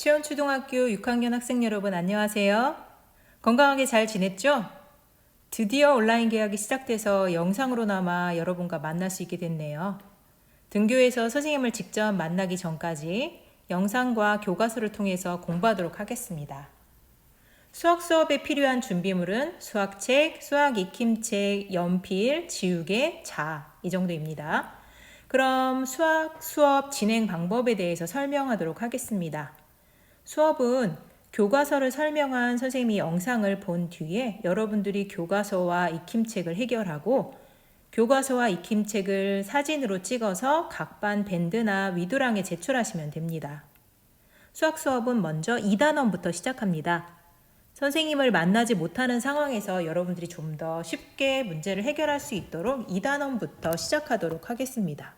치원초등학교 6학년 학생 여러분 안녕하세요. 건강하게 잘 지냈죠? 드디어 온라인 계약이 시작돼서 영상으로나마 여러분과 만날 수 있게 됐네요. 등교에서 선생님을 직접 만나기 전까지 영상과 교과서를 통해서 공부하도록 하겠습니다. 수학 수업에 필요한 준비물은 수학책, 수학 익힘책, 연필, 지우개, 자, 이 정도입니다. 그럼 수학 수업 진행 방법에 대해서 설명하도록 하겠습니다. 수업은 교과서를 설명한 선생님이 영상을 본 뒤에 여러분들이 교과서와 익힘책을 해결하고 교과서와 익힘책을 사진으로 찍어서 각반 밴드나 위두랑에 제출하시면 됩니다. 수학 수업은 먼저 2단원부터 시작합니다. 선생님을 만나지 못하는 상황에서 여러분들이 좀 더 쉽게 문제를 해결할 수 있도록 2단원부터 시작하도록 하겠습니다.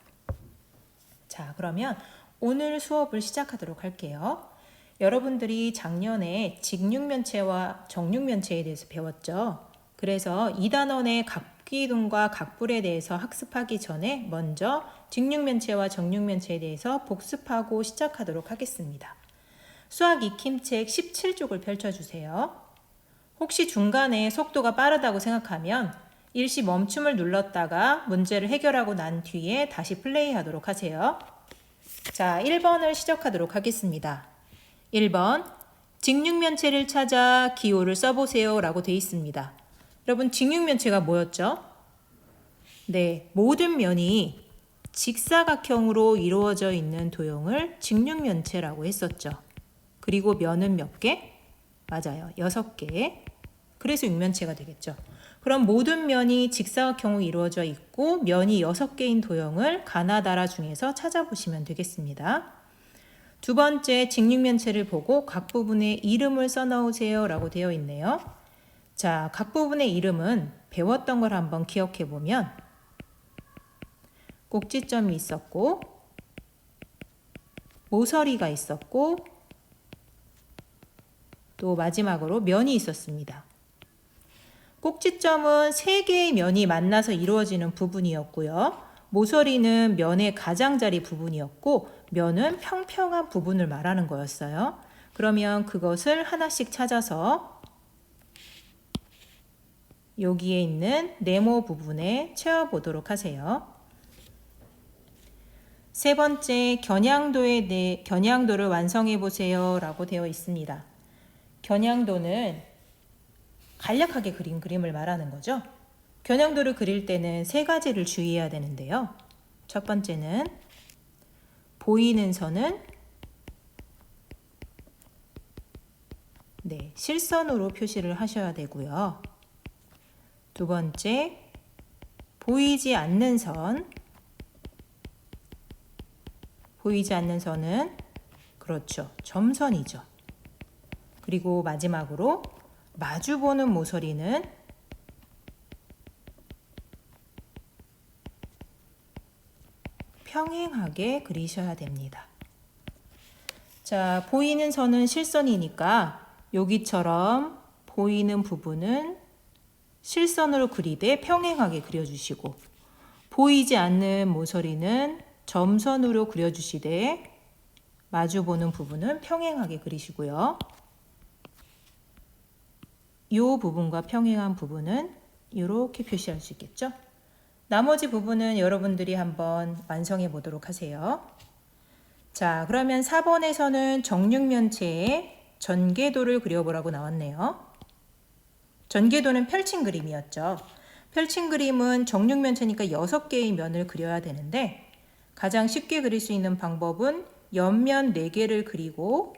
자, 그러면 오늘 수업을 시작하도록 할게요. 여러분들이 작년에 직육면체와 정육면체에 대해서 배웠죠. 그래서 2단원의 각기둥과 각불에 대해서 학습하기 전에 먼저 직육면체와 정육면체에 대해서 복습하고 시작하도록 하겠습니다. 수학 익힘책 17쪽을 펼쳐주세요. 혹시 중간에 속도가 빠르다고 생각하면 일시 멈춤을 눌렀다가 문제를 해결하고 난 뒤에 다시 플레이 하도록 하세요. 자, 1번을 시작하도록 하겠습니다. 1번. 직육면체를 찾아 기호를 써보세요. 라고 되어 있습니다. 여러분, 직육면체가 뭐였죠? 네, 모든 면이 직사각형으로 이루어져 있는 도형을 직육면체라고 했었죠. 그리고 면은 몇 개? 맞아요. 6개. 그래서 육면체가 되겠죠. 그럼 모든 면이 직사각형으로 이루어져 있고 면이 6개인 도형을 가나다라 중에서 찾아보시면 되겠습니다. 두 번째 직육면체를 보고 각 부분에 이름을 써넣으세요 라고 되어 있네요. 자, 각 부분의 이름은 배웠던 걸 한번 기억해 보면 꼭지점이 있었고 모서리가 있었고 또 마지막으로 면이 있었습니다. 꼭지점은 세 개의 면이 만나서 이루어지는 부분이었고요. 모서리는 면의 가장자리 부분이었고 면은 평평한 부분을 말하는 거였어요. 그러면 그것을 하나씩 찾아서 여기에 있는 네모 부분에 채워보도록 하세요. 세 번째, 겨냥도에 대해 겨냥도를 완성해 보세요. 라고 되어 있습니다. 겨냥도는 간략하게 그린 그림을 말하는 거죠. 겨냥도를 그릴 때는 세 가지를 주의해야 되는데요. 첫 번째는 보이는 선은 네, 실선으로 표시를 하셔야 되고요. 두 번째, 보이지 않는 선. 보이지 않는 선은 그렇죠. 점선이죠. 그리고 마지막으로 마주보는 모서리는 평행하게 그리셔야 됩니다. 자, 보이는 선은 실선이니까 여기처럼 보이는 부분은 실선으로 그리되 평행하게 그려주시고 보이지 않는 모서리는 점선으로 그려주시되 마주보는 부분은 평행하게 그리시고요. 이 부분과 평행한 부분은 이렇게 표시할 수 있겠죠? 나머지 부분은 여러분들이 한번 완성해 보도록 하세요. 자, 그러면 4번에서는 정육면체의 전개도를 그려보라고 나왔네요. 전개도는 펼친 그림이었죠. 펼친 그림은 정육면체니까 6개의 면을 그려야 되는데 가장 쉽게 그릴 수 있는 방법은 옆면 4개를 그리고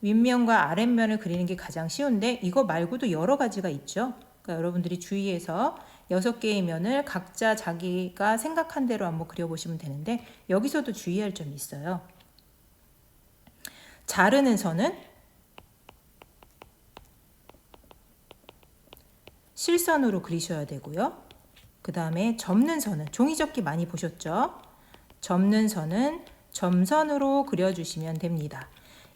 윗면과 아랫면을 그리는 게 가장 쉬운데 이거 말고도 여러 가지가 있죠. 그러니까 여러분들이 주의해서 여섯 개의 면을 각자 자기가 생각한 대로 한번 그려보시면 되는데 여기서도 주의할 점이 있어요. 자르는 선은 실선으로 그리셔야 되고요. 그 다음에 접는 선은 종이접기 많이 보셨죠? 접는 선은 점선으로 그려주시면 됩니다.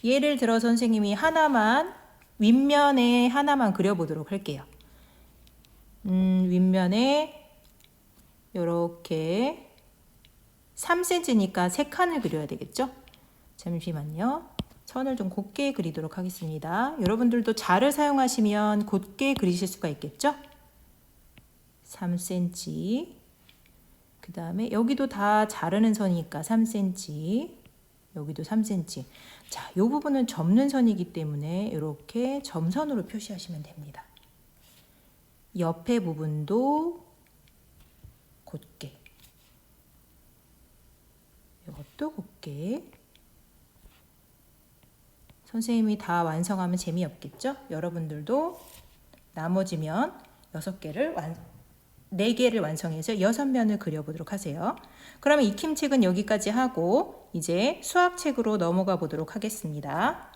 예를 들어 선생님이 하나만 윗면에 하나만 그려보도록 할게요. 음, 윗면에 이렇게 3cm니까 3칸을 그려야 되겠죠? 잠시만요. 선을 좀 곱게 그리도록 하겠습니다. 여러분들도 자를 사용하시면 곧게 그리실 수가 있겠죠? 3cm. 그 다음에 여기도 다 자르는 선이니까 3cm. 여기도 3cm. 자, 이 부분은 접는 선이기 때문에 이렇게 점선으로 표시하시면 됩니다. 옆에 부분도 곧게. 이것도 곱게. 선생님이 다 완성하면 재미없겠죠? 여러분들도 나머지면 6개를 완, 4개를 완성해서 6면을 그려보도록 하세요. 그러면 익힘책은 여기까지 하고 이제 수학책으로 넘어가 보도록 하겠습니다.